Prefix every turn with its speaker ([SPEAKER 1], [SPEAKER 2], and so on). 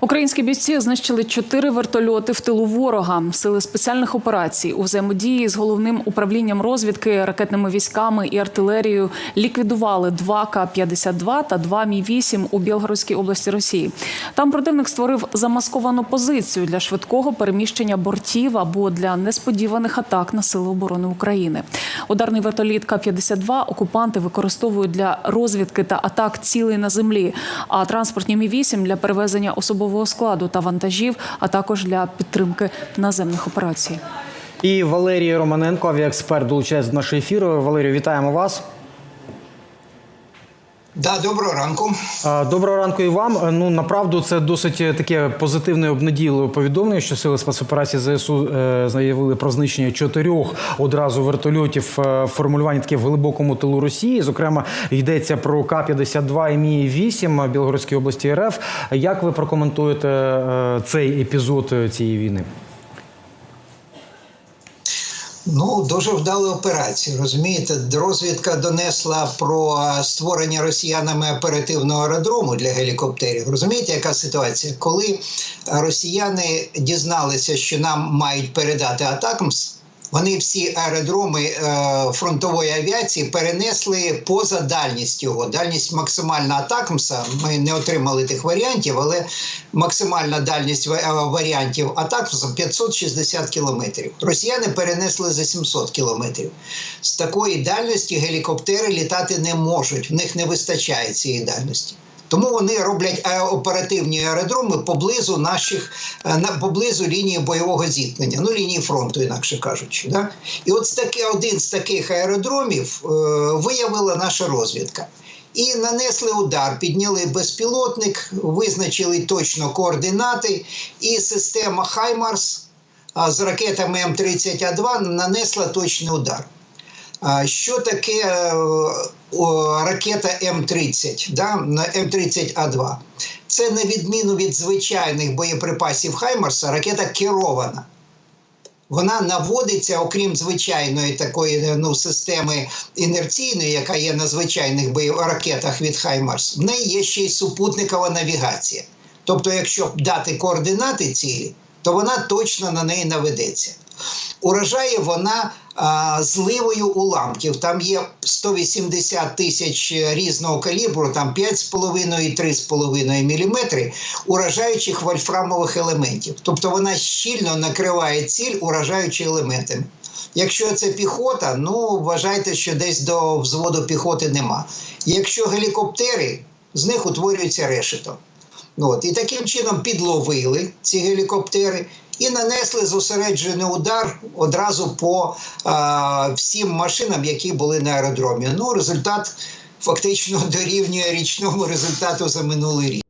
[SPEAKER 1] Українські бійці знищили чотири вертольоти в тилу ворога. Сили спеціальних операцій у взаємодії з головним управлінням розвідки, ракетними військами і артилерією ліквідували два К-52 та два Мі-8 у Білгородській області Росії. Там противник створив замасковану позицію для швидкого переміщення бортів або для несподіваних атак на сили оборони України. Ударний вертоліт К-52 окупанти використовують для розвідки та атак цілей на землі, а транспортні Мі-8 для перевезення особового складу та вантажів, а також для підтримки наземних операцій.
[SPEAKER 2] І Валерій Романенко, авіаексперт, долучається до нашого ефіру. Валерію, вітаємо вас.
[SPEAKER 3] Да, доброго ранку.
[SPEAKER 2] Доброго ранку і вам. Е, Ну направду це досить е, таке позитивне обнадійливе повідомлення, що сили спецоперації ЗСУ е, заявили про знищення чотирьох одразу вертольотів формулювання таке в глибокому тилу Росії. Зокрема, йдеться про К-52 і Мі-8 Білгородській області РФ. Як ви прокоментуєте цей епізод цієї війни?
[SPEAKER 3] Ну, дуже вдалу операцію. Розумієте, розвідка донесла про створення росіянами оперативного аеродрому для гелікоптерів. Розумієте, яка ситуація? Коли росіяни дізналися, що нам мають передати атакамс, вони всі аеродроми е, фронтової авіації перенесли поза дальність його. Дальність максимальна атакамса. Ми не отримали тих варіантів, але максимальна дальність е, варіантів атакамса 560 кілометрів. Росіяни перенесли за 700 кілометрів. З такої дальності гелікоптери літати не можуть. В них не вистачає цієї дальності. Тому вони роблять е, оперативні аеродроми поблизу наших е, поблизу лінії бойового зіткнення, ну лінії фронту, інакше кажучи. Да? І от таки, один з таких аеродромів е, виявила наша розвідка. І нанесли удар, підняли безпілотник, визначили точно координати, і система Хаймарс з ракетами М-30А2 нанесла точний удар. Що таке е, ракета М-30, да? на М-30А2? Це на відміну від звичайних боєприпасів Хаймарса, ракета керована. Вона наводиться, окрім звичайної такої ну, системи інерційної, яка є на звичайних ракетах від Хаймарс, в неї є ще й супутникова навігація. Тобто, якщо дати координати цілі, то вона точно на неї наведеться. Уражає вона зливою уламків. Там є 180 тисяч різного калібру, там 5,5 3,5 мм уражаючих вольфрамових елементів. Тобто вона щільно накриває ціль уражаючи елементами. Якщо це піхота, ну вважайте, що десь до взводу піхоти нема. Якщо гелікоптери, з них утворюється решето. От, і таким чином підловили ці гелікоптери і нанесли зосереджений удар одразу по а, всім машинам, які були на аеродромі. Ну, результат фактично дорівнює річному результату за минулий рік.